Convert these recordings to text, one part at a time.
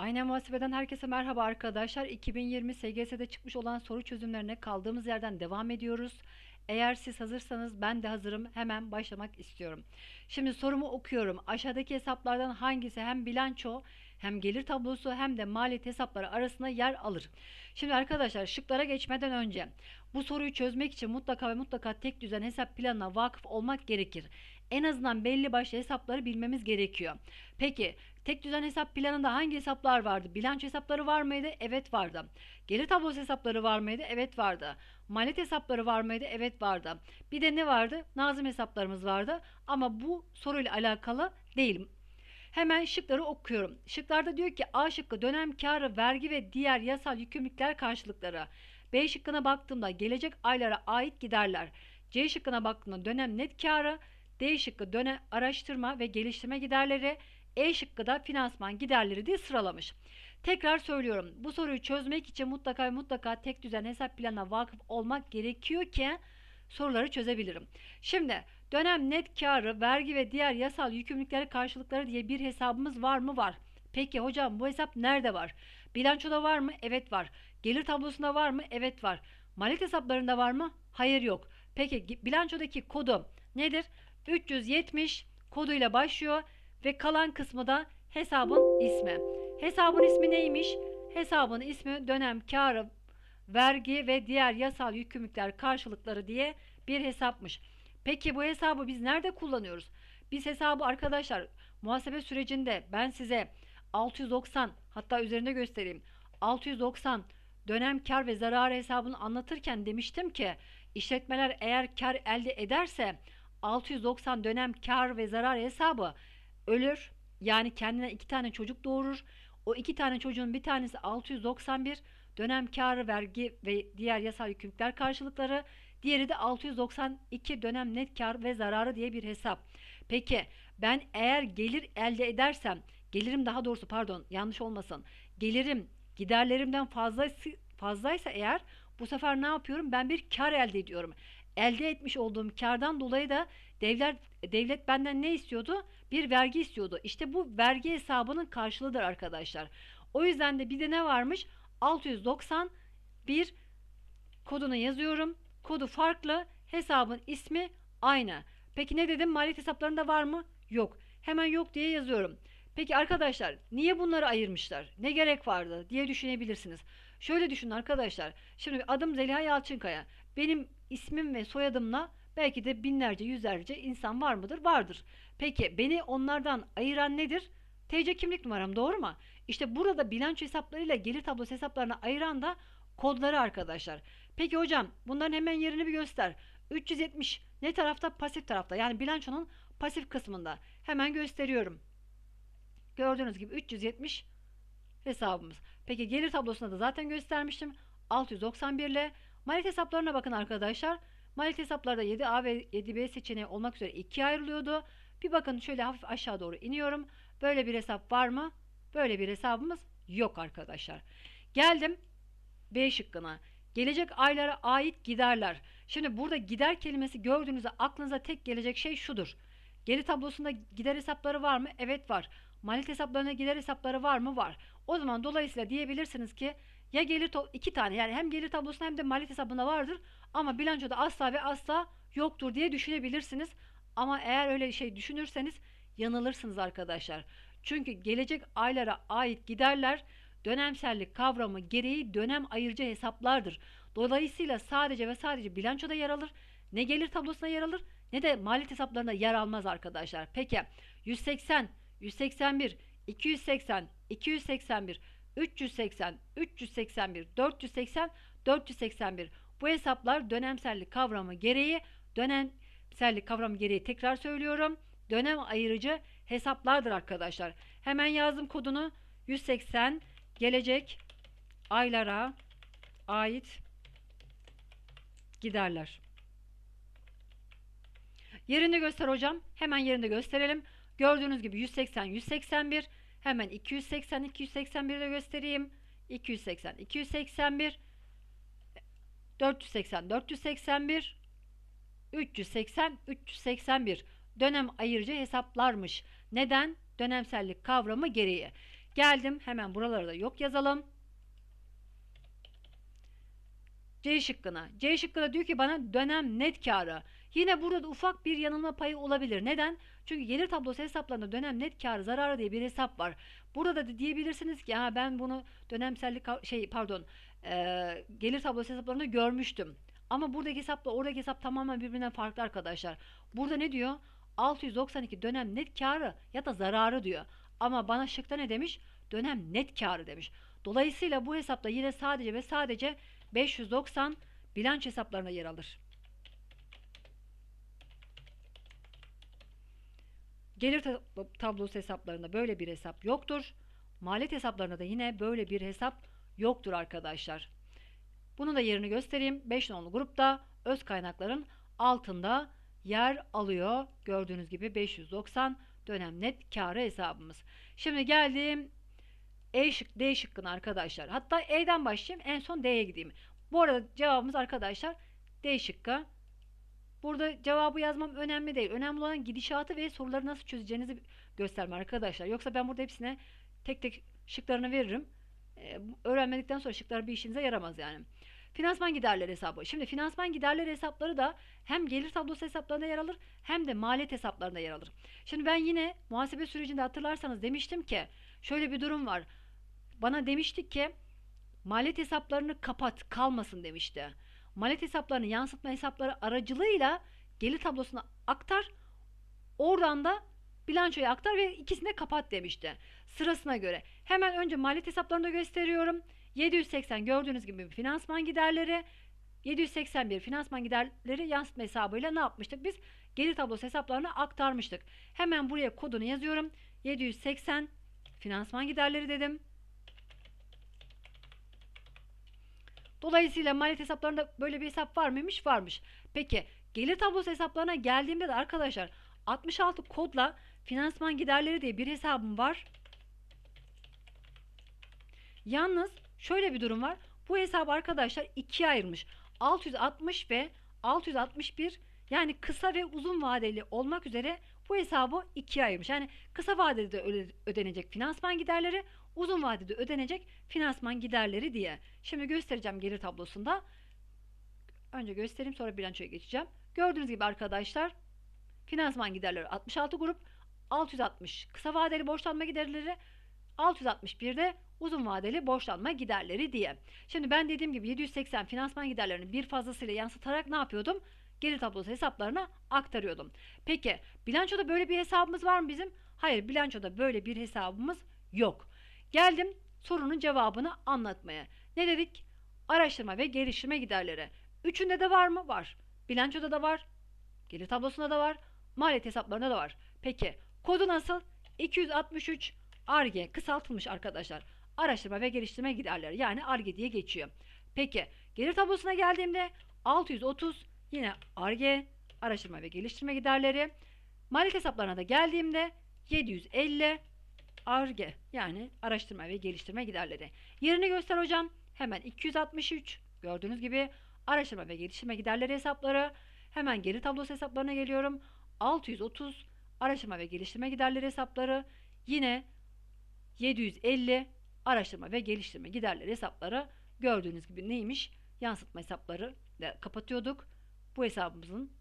Aynen muhasebeden herkese merhaba arkadaşlar. 2020 SGS'de çıkmış olan soru çözümlerine kaldığımız yerden devam ediyoruz. Eğer siz hazırsanız ben de hazırım. Hemen başlamak istiyorum. Şimdi sorumu okuyorum. Aşağıdaki hesaplardan hangisi hem bilanço hem gelir tablosu hem de maliyet hesapları arasında yer alır? Şimdi arkadaşlar şıklara geçmeden önce bu soruyu çözmek için mutlaka ve mutlaka tek düzen hesap planına vakıf olmak gerekir. En azından belli başlı hesapları bilmemiz gerekiyor. Peki tek düzen hesap planında hangi hesaplar vardı? Bilanço hesapları var mıydı? Evet vardı. Gelir tablosu hesapları var mıydı? Evet vardı. Maliyet hesapları var mıydı? Evet vardı. Bir de ne vardı? Nazım hesaplarımız vardı. Ama bu soruyla alakalı değil. Hemen şıkları okuyorum. Şıklarda diyor ki A şıkkı dönem karı, vergi ve diğer yasal yükümlülükler karşılıkları. B şıkkına baktığımda gelecek aylara ait giderler. C şıkkına baktığımda dönem net karı, D şıkkı dönem araştırma ve geliştirme giderleri, E şıkkı da finansman giderleri diye sıralamış. Tekrar söylüyorum. Bu soruyu çözmek için mutlaka mutlaka tek düzen hesap planına vakıf olmak gerekiyor ki soruları çözebilirim. Şimdi dönem net karı, vergi ve diğer yasal yükümlülükler karşılıkları diye bir hesabımız var mı? Var. Peki hocam bu hesap nerede var? Bilançoda var mı? Evet var. Gelir tablosunda var mı? Evet var. Maliyet hesaplarında var mı? Hayır yok. Peki bilançodaki kodu nedir? 370 koduyla başlıyor ve kalan kısmı da hesabın ismi. Hesabın ismi neymiş? Hesabın ismi dönem karı, vergi ve diğer yasal yükümlülükler karşılıkları diye bir hesapmış. Peki bu hesabı biz nerede kullanıyoruz? Biz hesabı arkadaşlar muhasebe sürecinde ben size 690 hatta üzerinde göstereyim. 690 dönem kar ve zarar hesabını anlatırken demiştim ki işletmeler eğer kar elde ederse 690 dönem kar ve zarar hesabı ölür. Yani kendine iki tane çocuk doğurur. O iki tane çocuğun bir tanesi 691 dönem karı vergi ve diğer yasal yükümlülükler karşılıkları. Diğeri de 692 dönem net kar ve zararı diye bir hesap. Peki ben eğer gelir elde edersem gelirim daha doğrusu pardon yanlış olmasın. Gelirim giderlerimden fazlası, fazlaysa eğer bu sefer ne yapıyorum? Ben bir kar elde ediyorum. Elde etmiş olduğum kardan dolayı da devlet devlet benden ne istiyordu? Bir vergi istiyordu. İşte bu vergi hesabının karşılığıdır arkadaşlar. O yüzden de bir de ne varmış? 691 kodunu yazıyorum. Kodu farklı, hesabın ismi aynı. Peki ne dedim? Maliyet hesaplarında var mı? Yok. Hemen yok diye yazıyorum. Peki arkadaşlar niye bunları ayırmışlar? Ne gerek vardı diye düşünebilirsiniz. Şöyle düşünün arkadaşlar. Şimdi adım Zeliha Yalçınkaya. Benim ismim ve soyadımla belki de binlerce, yüzlerce insan var mıdır? Vardır. Peki beni onlardan ayıran nedir? TC kimlik numaram doğru mu? İşte burada bilanço hesaplarıyla gelir tablosu hesaplarını ayıran da kodları arkadaşlar. Peki hocam bunların hemen yerini bir göster. 370 ne tarafta? Pasif tarafta. Yani bilançonun pasif kısmında. Hemen gösteriyorum. Gördüğünüz gibi 370 hesabımız. Peki gelir tablosunda da zaten göstermiştim. 691 ile maliyet hesaplarına bakın arkadaşlar. Maliyet hesaplarda 7A ve 7B seçeneği olmak üzere ikiye ayrılıyordu. Bir bakın şöyle hafif aşağı doğru iniyorum. Böyle bir hesap var mı? Böyle bir hesabımız yok arkadaşlar. Geldim B şıkkına. Gelecek aylara ait giderler. Şimdi burada gider kelimesi gördüğünüzde aklınıza tek gelecek şey şudur. Gelir tablosunda gider hesapları var mı? Evet var. Maliyet hesaplarına gider hesapları var mı? Var. O zaman dolayısıyla diyebilirsiniz ki ya gelir iki tane yani hem gelir tablosunda hem de maliyet hesabında vardır ama bilançoda asla ve asla yoktur diye düşünebilirsiniz. Ama eğer öyle şey düşünürseniz yanılırsınız arkadaşlar. Çünkü gelecek aylara ait giderler dönemsellik kavramı gereği dönem ayırıcı hesaplardır. Dolayısıyla sadece ve sadece bilançoda yer alır. Ne gelir tablosuna yer alır ne de maliyet hesaplarında yer almaz arkadaşlar. Peki 180, 181, 280, 281, 380, 381, 480, 481 bu hesaplar dönemsellik kavramı gereği dönemsellik kavramı gereği tekrar söylüyorum. Dönem ayırıcı hesaplardır arkadaşlar. Hemen yazdım kodunu 180 gelecek aylara ait giderler. Yerini göster hocam. Hemen yerinde gösterelim. Gördüğünüz gibi 180 181 hemen 280 281 de göstereyim. 280 281 480 481 380 381 dönem ayırıcı hesaplarmış. Neden? Dönemsellik kavramı gereği. Geldim hemen buralara da yok yazalım. C şıkkına. C şıkkına diyor ki bana dönem net karı. Yine burada da ufak bir yanılma payı olabilir. Neden? Çünkü gelir tablosu hesaplarında dönem net karı zararı diye bir hesap var. Burada da diyebilirsiniz ki ha ben bunu dönemsellik şey pardon e, gelir tablosu hesaplarında görmüştüm. Ama buradaki hesapla oradaki hesap tamamen birbirinden farklı arkadaşlar. Burada ne diyor? 692 dönem net karı ya da zararı diyor. Ama bana şıkta ne demiş? Dönem net karı demiş. Dolayısıyla bu hesapta yine sadece ve sadece 590 bilanç hesaplarına yer alır. Gelir tablosu hesaplarında böyle bir hesap yoktur. Maliyet hesaplarında da yine böyle bir hesap yoktur arkadaşlar. Bunu da yerini göstereyim. 5 nolu grupta öz kaynakların altında yer alıyor. Gördüğünüz gibi 590 dönem net karı hesabımız. Şimdi geldim E şık, D şıkkına arkadaşlar. Hatta E'den başlayayım en son D'ye gideyim. Bu arada cevabımız arkadaşlar D şıkkı. Burada cevabı yazmam önemli değil. Önemli olan gidişatı ve soruları nasıl çözeceğinizi gösterme arkadaşlar. Yoksa ben burada hepsine tek tek şıklarını veririm. Ee, öğrenmedikten sonra şıklar bir işinize yaramaz yani. Finansman giderleri hesabı. Şimdi finansman giderleri hesapları da hem gelir tablosu hesaplarında yer alır hem de maliyet hesaplarında yer alır. Şimdi ben yine muhasebe sürecinde hatırlarsanız demiştim ki şöyle bir durum var. Bana demiştik ki maliyet hesaplarını kapat kalmasın demişti. Maliyet hesaplarını yansıtma hesapları aracılığıyla gelir tablosuna aktar. Oradan da bilançoya aktar ve ikisini de kapat demişti. Sırasına göre. Hemen önce maliyet hesaplarını da gösteriyorum. 780 gördüğünüz gibi finansman giderleri 781 finansman giderleri yansıtma hesabıyla ne yapmıştık? Biz gelir tablosu hesaplarına aktarmıştık. Hemen buraya kodunu yazıyorum. 780 finansman giderleri dedim. Dolayısıyla maliyet hesaplarında böyle bir hesap var mıymış? Varmış. Peki gelir tablosu hesaplarına geldiğimde de arkadaşlar 66 kodla finansman giderleri diye bir hesabım var. Yalnız şöyle bir durum var. Bu hesabı arkadaşlar ikiye ayırmış. 660 ve 661 yani kısa ve uzun vadeli olmak üzere bu hesabı ikiye ayırmış. Yani kısa vadede ödenecek finansman giderleri, uzun vadede ödenecek finansman giderleri diye. Şimdi göstereceğim gelir tablosunda. Önce göstereyim sonra bilançoya geçeceğim. Gördüğünüz gibi arkadaşlar finansman giderleri 66 grup, 660 kısa vadeli borçlanma giderleri, 661 de uzun vadeli borçlanma giderleri diye. Şimdi ben dediğim gibi 780 finansman giderlerini bir fazlasıyla yansıtarak ne yapıyordum? Gelir tablosu hesaplarına aktarıyordum. Peki bilançoda böyle bir hesabımız var mı bizim? Hayır bilançoda böyle bir hesabımız yok. Geldim sorunun cevabını anlatmaya. Ne dedik? Araştırma ve geliştirme giderleri. Üçünde de var mı? Var. Bilançoda da var. Gelir tablosunda da var. Maliyet hesaplarında da var. Peki kodu nasıl? 263 ARGE kısaltılmış arkadaşlar. Araştırma ve geliştirme giderleri yani ARGE diye geçiyor. Peki gelir tablosuna geldiğimde 630 yine ARGE araştırma ve geliştirme giderleri. Maliyet hesaplarına da geldiğimde 750 ARGE yani araştırma ve geliştirme giderleri. Yerini göster hocam. Hemen 263 gördüğünüz gibi araştırma ve geliştirme giderleri hesapları. Hemen geri tablosu hesaplarına geliyorum. 630 araştırma ve geliştirme giderleri hesapları. Yine 750 araştırma ve geliştirme giderleri hesapları gördüğünüz gibi neymiş? Yansıtma hesapları ile kapatıyorduk. Bu hesabımızın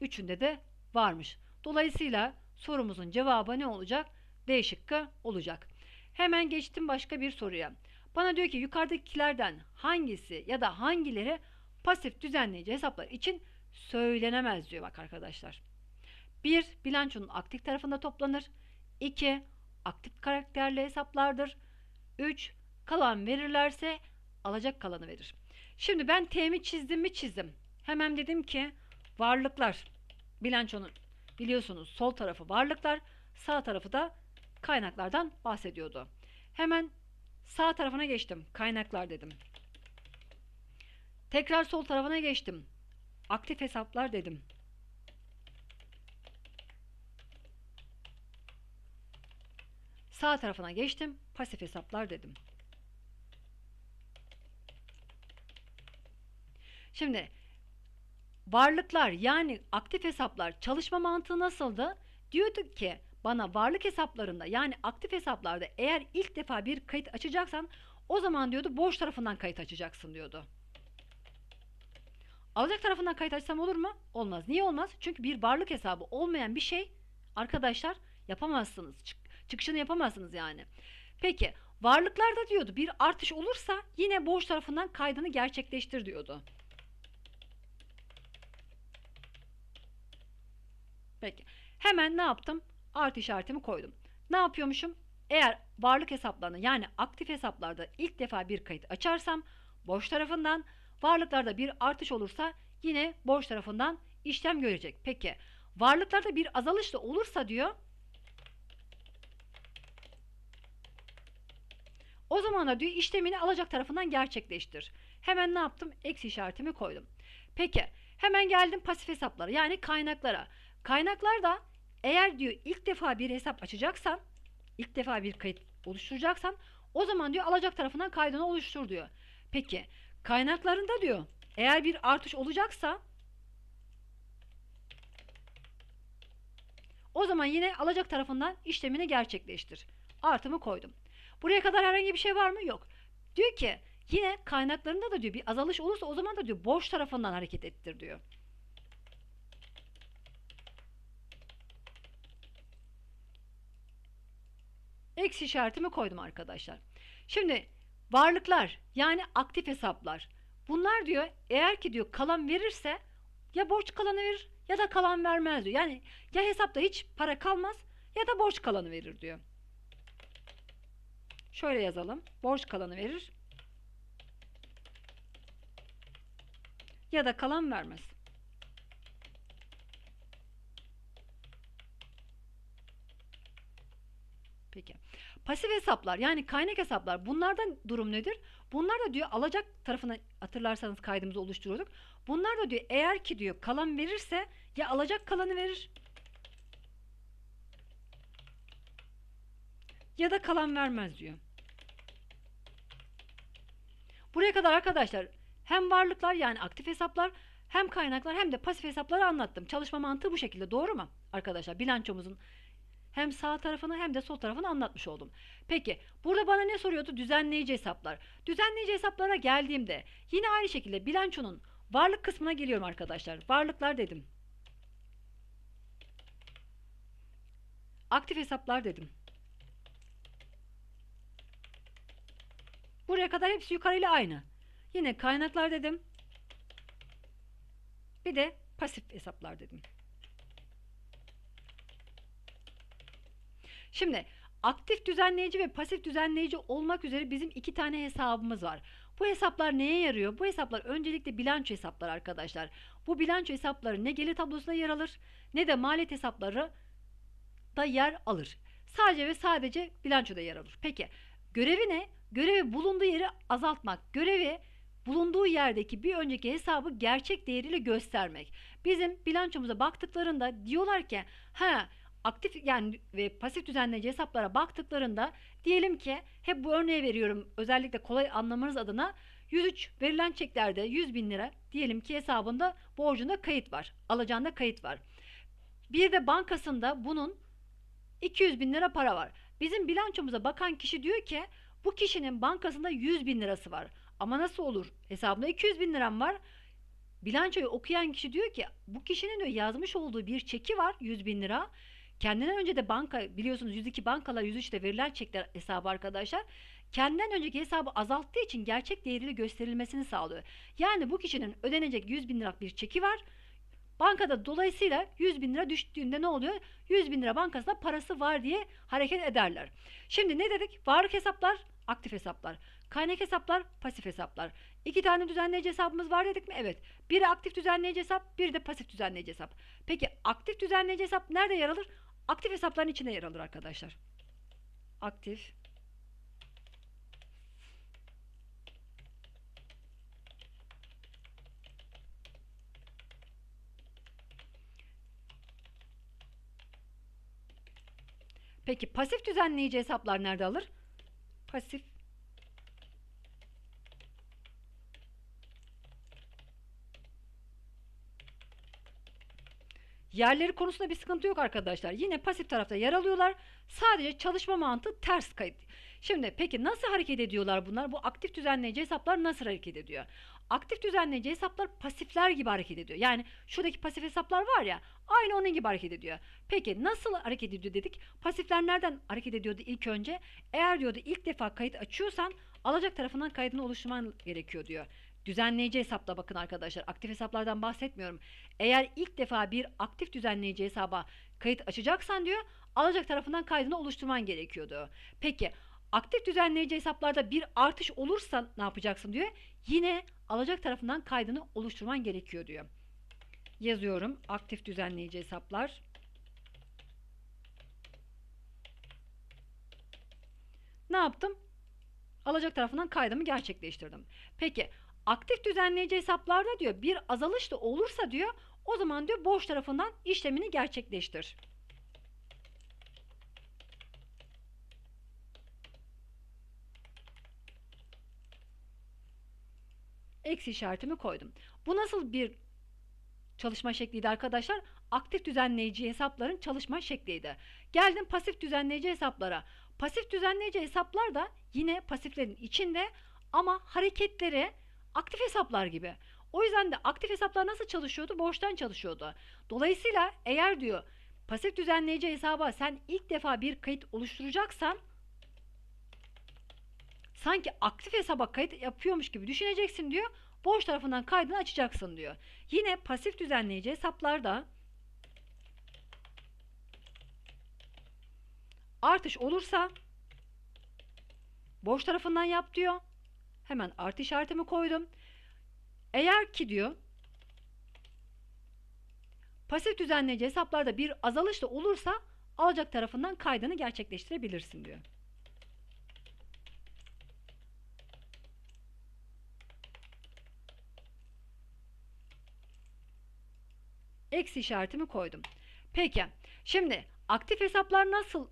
üçünde de varmış. Dolayısıyla sorumuzun cevabı ne olacak? D şıkkı olacak. Hemen geçtim başka bir soruya. Bana diyor ki yukarıdakilerden hangisi ya da hangileri pasif düzenleyici hesaplar için söylenemez diyor bak arkadaşlar. 1. Bilançonun aktif tarafında toplanır. 2 aktif karakterli hesaplardır. 3. Kalan verirlerse alacak kalanı verir. Şimdi ben T'mi çizdim mi çizdim. Hemen dedim ki varlıklar bilançonun biliyorsunuz sol tarafı varlıklar sağ tarafı da kaynaklardan bahsediyordu. Hemen sağ tarafına geçtim. Kaynaklar dedim. Tekrar sol tarafına geçtim. Aktif hesaplar dedim. Sağ tarafına geçtim. Pasif hesaplar dedim. Şimdi varlıklar yani aktif hesaplar çalışma mantığı nasıldı? Diyorduk ki bana varlık hesaplarında yani aktif hesaplarda eğer ilk defa bir kayıt açacaksan o zaman diyordu borç tarafından kayıt açacaksın diyordu. Alacak tarafından kayıt açsam olur mu? Olmaz. Niye olmaz? Çünkü bir varlık hesabı olmayan bir şey arkadaşlar yapamazsınız. Çık- çıkışını yapamazsınız yani. Peki varlıklarda diyordu bir artış olursa yine borç tarafından kaydını gerçekleştir diyordu. Peki hemen ne yaptım? Artı işaretimi koydum. Ne yapıyormuşum? Eğer varlık hesaplarını yani aktif hesaplarda ilk defa bir kayıt açarsam borç tarafından varlıklarda bir artış olursa yine borç tarafından işlem görecek. Peki varlıklarda bir azalış da olursa diyor o zaman da diyor işlemini alacak tarafından gerçekleştir. Hemen ne yaptım? Eksi işaretimi koydum. Peki hemen geldim pasif hesaplara yani kaynaklara. Kaynaklarda eğer diyor ilk defa bir hesap açacaksan, ilk defa bir kayıt oluşturacaksan o zaman diyor alacak tarafından kaydını oluştur diyor. Peki kaynaklarında diyor eğer bir artış olacaksa o zaman yine alacak tarafından işlemini gerçekleştir. Artımı koydum. Buraya kadar herhangi bir şey var mı? Yok. Diyor ki yine kaynaklarında da diyor bir azalış olursa o zaman da diyor borç tarafından hareket ettir diyor. Eksi işaretimi koydum arkadaşlar. Şimdi varlıklar yani aktif hesaplar. Bunlar diyor eğer ki diyor kalan verirse ya borç kalanı verir ya da kalan vermez diyor. Yani ya hesapta hiç para kalmaz ya da borç kalanı verir diyor. Şöyle yazalım. Borç kalanı verir ya da kalan vermez. Peki. Pasif hesaplar yani kaynak hesaplar bunlardan durum nedir? Bunlar da diyor alacak tarafına hatırlarsanız kaydımızı oluşturuyorduk. Bunlar da diyor eğer ki diyor kalan verirse ya alacak kalanı verir ya da kalan vermez diyor. Buraya kadar arkadaşlar hem varlıklar yani aktif hesaplar hem kaynaklar hem de pasif hesapları anlattım. Çalışma mantığı bu şekilde doğru mu arkadaşlar? Bilançomuzun hem sağ tarafını hem de sol tarafını anlatmış oldum. Peki burada bana ne soruyordu? Düzenleyici hesaplar. Düzenleyici hesaplara geldiğimde yine aynı şekilde bilançonun varlık kısmına geliyorum arkadaşlar. Varlıklar dedim. Aktif hesaplar dedim. Buraya kadar hepsi yukarıyla aynı. Yine kaynaklar dedim. Bir de pasif hesaplar dedim. Şimdi aktif düzenleyici ve pasif düzenleyici olmak üzere bizim iki tane hesabımız var. Bu hesaplar neye yarıyor? Bu hesaplar öncelikle bilanço hesapları arkadaşlar. Bu bilanço hesapları ne gelir tablosunda yer alır ne de maliyet hesapları da yer alır. Sadece ve sadece bilançoda yer alır. Peki görevi ne? Görevi bulunduğu yeri azaltmak. Görevi bulunduğu yerdeki bir önceki hesabı gerçek değeriyle göstermek. Bizim bilançomuza baktıklarında diyorlar ki ha aktif yani ve pasif düzenleyici hesaplara baktıklarında diyelim ki hep bu örneği veriyorum özellikle kolay anlamanız adına 103 verilen çeklerde 100 bin lira diyelim ki hesabında borcunda kayıt var alacağında kayıt var. Bir de bankasında bunun 200 bin lira para var. Bizim bilançomuza bakan kişi diyor ki bu kişinin bankasında 100 bin lirası var. Ama nasıl olur? Hesabında 200 bin liram var. Bilançoyu okuyan kişi diyor ki bu kişinin diyor yazmış olduğu bir çeki var 100 bin lira. Kendinden önce de banka biliyorsunuz 102 bankalar 103'te verilen çekler hesabı arkadaşlar. Kendinden önceki hesabı azalttığı için gerçek değeriyle gösterilmesini sağlıyor. Yani bu kişinin ödenecek 100 bin liralık bir çeki var. Bankada dolayısıyla 100 bin lira düştüğünde ne oluyor? 100 bin lira bankasında parası var diye hareket ederler. Şimdi ne dedik? Varlık hesaplar, aktif hesaplar. Kaynak hesaplar, pasif hesaplar. İki tane düzenleyici hesabımız var dedik mi? Evet. Biri aktif düzenleyici hesap, biri de pasif düzenleyici hesap. Peki aktif düzenleyici hesap nerede yer alır? Aktif hesapların içinde yer alır arkadaşlar. Aktif Peki pasif düzenleyici hesaplar nerede alır? Pasif Yerleri konusunda bir sıkıntı yok arkadaşlar. Yine pasif tarafta yer alıyorlar. Sadece çalışma mantığı ters kayıt. Şimdi peki nasıl hareket ediyorlar bunlar? Bu aktif düzenleyici hesaplar nasıl hareket ediyor? Aktif düzenleyici hesaplar pasifler gibi hareket ediyor. Yani şuradaki pasif hesaplar var ya aynı onun gibi hareket ediyor. Peki nasıl hareket ediyor dedik? Pasifler nereden hareket ediyordu ilk önce? Eğer diyordu ilk defa kayıt açıyorsan alacak tarafından kaydını oluşturman gerekiyor diyor. Düzenleyici hesapla bakın arkadaşlar. Aktif hesaplardan bahsetmiyorum. Eğer ilk defa bir aktif düzenleyici hesaba kayıt açacaksan diyor alacak tarafından kaydını oluşturman gerekiyordu. Peki aktif düzenleyici hesaplarda bir artış olursa ne yapacaksın diyor. Yine alacak tarafından kaydını oluşturman gerekiyor diyor. Yazıyorum aktif düzenleyici hesaplar. Ne yaptım? Alacak tarafından kaydımı gerçekleştirdim. Peki aktif düzenleyici hesaplarda diyor bir azalış da olursa diyor o zaman diyor borç tarafından işlemini gerçekleştir. Eksi işaretimi koydum. Bu nasıl bir çalışma şekliydi arkadaşlar? Aktif düzenleyici hesapların çalışma şekliydi. Geldim pasif düzenleyici hesaplara. Pasif düzenleyici hesaplar da yine pasiflerin içinde ama hareketleri aktif hesaplar gibi. O yüzden de aktif hesaplar nasıl çalışıyordu? Borçtan çalışıyordu. Dolayısıyla eğer diyor pasif düzenleyici hesaba sen ilk defa bir kayıt oluşturacaksan sanki aktif hesaba kayıt yapıyormuş gibi düşüneceksin diyor. Borç tarafından kaydını açacaksın diyor. Yine pasif düzenleyici hesaplarda artış olursa borç tarafından yap diyor. Hemen artı işaretimi koydum. Eğer ki diyor pasif düzenleyici hesaplarda bir azalış da olursa alacak tarafından kaydını gerçekleştirebilirsin diyor. Eksi işaretimi koydum. Peki şimdi aktif hesaplar nasıl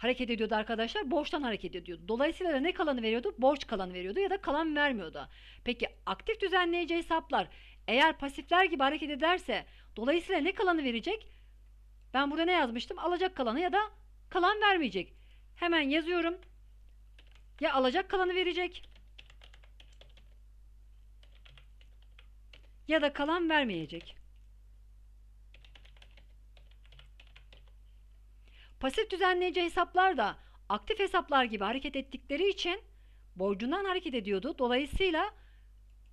hareket ediyordu arkadaşlar? Borçtan hareket ediyordu. Dolayısıyla da ne kalanı veriyordu? Borç kalanı veriyordu ya da kalan vermiyordu. Peki aktif düzenleyici hesaplar eğer pasifler gibi hareket ederse dolayısıyla ne kalanı verecek? Ben burada ne yazmıştım? Alacak kalanı ya da kalan vermeyecek. Hemen yazıyorum. Ya alacak kalanı verecek ya da kalan vermeyecek. Pasif düzenleyici hesaplar da aktif hesaplar gibi hareket ettikleri için borcundan hareket ediyordu. Dolayısıyla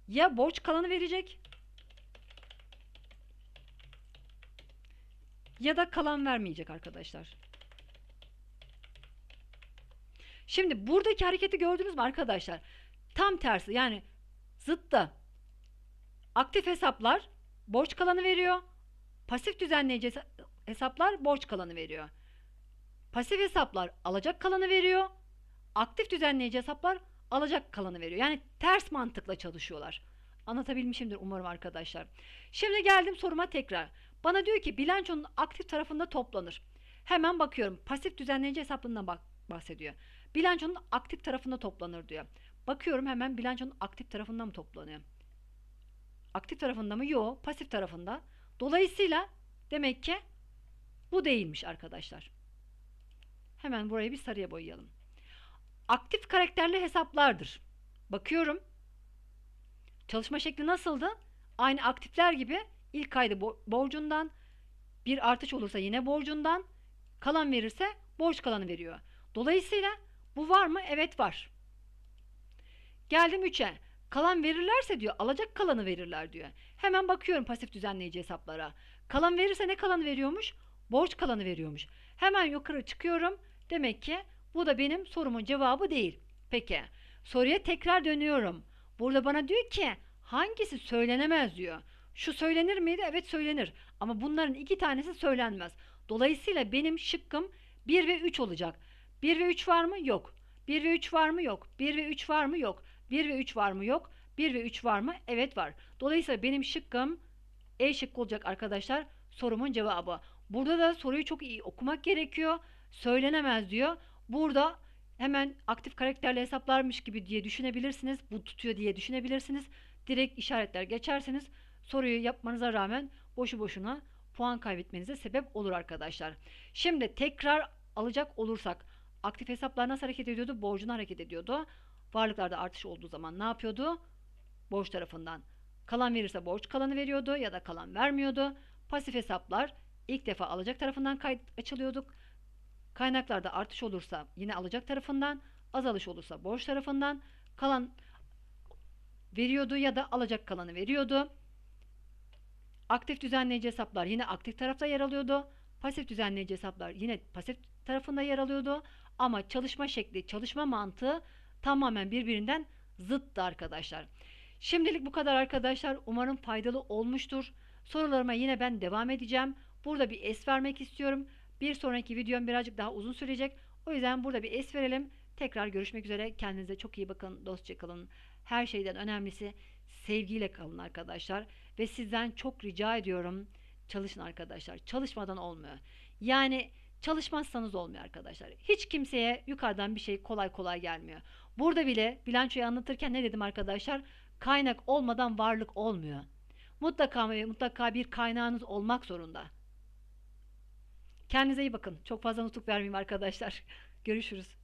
ya borç kalanı verecek ya da kalan vermeyecek arkadaşlar. Şimdi buradaki hareketi gördünüz mü arkadaşlar? Tam tersi yani zıttı. Aktif hesaplar borç kalanı veriyor. Pasif düzenleyici hesaplar borç kalanı veriyor. Pasif hesaplar alacak kalanı veriyor. Aktif düzenleyici hesaplar alacak kalanı veriyor. Yani ters mantıkla çalışıyorlar. Anlatabilmişimdir umarım arkadaşlar. Şimdi geldim soruma tekrar. Bana diyor ki bilançonun aktif tarafında toplanır. Hemen bakıyorum. Pasif düzenleyici hesaplığından bak bahsediyor. Bilançonun aktif tarafında toplanır diyor. Bakıyorum hemen bilançonun aktif tarafında mı toplanıyor? Aktif tarafında mı? Yok. Pasif tarafında. Dolayısıyla demek ki bu değilmiş arkadaşlar. Hemen burayı bir sarıya boyayalım. Aktif karakterli hesaplardır. Bakıyorum. Çalışma şekli nasıldı? Aynı aktifler gibi ilk kaydı borcundan, bir artış olursa yine borcundan, kalan verirse borç kalanı veriyor. Dolayısıyla bu var mı? Evet var. Geldim 3'e. Kalan verirlerse diyor alacak kalanı verirler diyor. Hemen bakıyorum pasif düzenleyici hesaplara. Kalan verirse ne kalanı veriyormuş? Borç kalanı veriyormuş. Hemen yukarı çıkıyorum. Demek ki bu da benim sorumun cevabı değil. Peki soruya tekrar dönüyorum. Burada bana diyor ki hangisi söylenemez diyor. Şu söylenir miydi? Evet söylenir. Ama bunların iki tanesi söylenmez. Dolayısıyla benim şıkkım 1 ve 3 olacak. 1 ve 3 var mı? Yok. 1 ve 3 var mı? Yok. 1 ve 3 var mı? Yok. 1 ve 3 var mı? Yok. 1 ve 3 var mı? Evet var. Dolayısıyla benim şıkkım E şıkkı olacak arkadaşlar. Sorumun cevabı. Burada da soruyu çok iyi okumak gerekiyor. Söylenemez diyor. Burada hemen aktif karakterli hesaplarmış gibi diye düşünebilirsiniz. Bu tutuyor diye düşünebilirsiniz. Direkt işaretler geçerseniz soruyu yapmanıza rağmen boşu boşuna puan kaybetmenize sebep olur arkadaşlar. Şimdi tekrar alacak olursak aktif hesaplar nasıl hareket ediyordu? Borcuna hareket ediyordu. Varlıklarda artış olduğu zaman ne yapıyordu? Borç tarafından. Kalan verirse borç kalanı veriyordu ya da kalan vermiyordu. Pasif hesaplar ilk defa alacak tarafından kayıt açılıyorduk. Kaynaklarda artış olursa yine alacak tarafından, azalış olursa borç tarafından, kalan veriyordu ya da alacak kalanı veriyordu. Aktif düzenleyici hesaplar yine aktif tarafta yer alıyordu. Pasif düzenleyici hesaplar yine pasif tarafında yer alıyordu. Ama çalışma şekli, çalışma mantığı tamamen birbirinden zıttı arkadaşlar. Şimdilik bu kadar arkadaşlar. Umarım faydalı olmuştur. Sorularıma yine ben devam edeceğim. Burada bir es vermek istiyorum. Bir sonraki videom birazcık daha uzun sürecek. O yüzden burada bir es verelim. Tekrar görüşmek üzere. Kendinize çok iyi bakın. Dostça kalın. Her şeyden önemlisi sevgiyle kalın arkadaşlar. Ve sizden çok rica ediyorum. Çalışın arkadaşlar. Çalışmadan olmuyor. Yani çalışmazsanız olmuyor arkadaşlar. Hiç kimseye yukarıdan bir şey kolay kolay gelmiyor. Burada bile bilançoyu anlatırken ne dedim arkadaşlar? Kaynak olmadan varlık olmuyor. Mutlaka mutlaka bir kaynağınız olmak zorunda. Kendinize iyi bakın. Çok fazla nutuk vermeyeyim arkadaşlar. Görüşürüz.